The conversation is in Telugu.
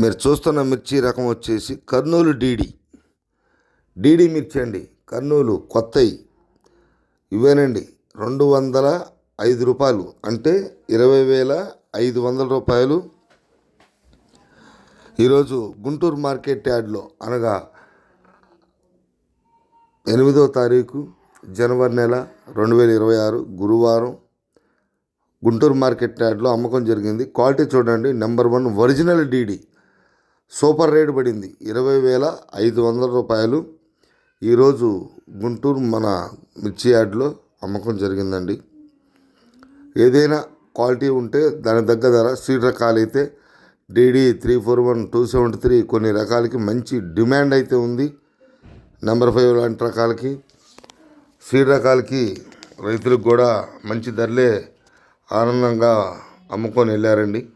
మీరు చూస్తున్న మిర్చి రకం వచ్చేసి కర్నూలు డీడీ. డీడీ మిర్చి అండి. కర్నూలు కొత్తవి ఇవేనండి. రెండు వందల ఐదు రూపాయలు. అంటే ఇరవై వేల ఐదు వందల రూపాయలు. ఈరోజు గుంటూరు మార్కెట్ యార్డ్లో అనగా ఎనిమిదో తారీఖు జనవరి నెల రెండు వేల ఇరవై ఆరు గురువారం గుంటూరు మార్కెట్ యార్డ్లో అమ్మకం జరిగింది. క్వాలిటీ చూడండి. Number one original DD. Super rate పడింది. ఇరవై వేల ఐదు వందల రూపాయలు. ఈరోజు గుంటూరు మన మిర్చి యార్డ్లో అమ్మకం జరిగిందండి. ఏదైనా క్వాలిటీ ఉంటే దాని తగ్గ ధర సీడ్ రకాలు అయితే DD three four one two seventy three కొన్ని రకాలకి మంచి డిమాండ్ అయితే ఉంది. నెంబర్ ఫైవ్ లాంటి రకాలకి సీడ్ రకాలకి రైతులకు కూడా మంచి ధరలే ఆనందంగా అమ్ముకొని వెళ్ళారండి.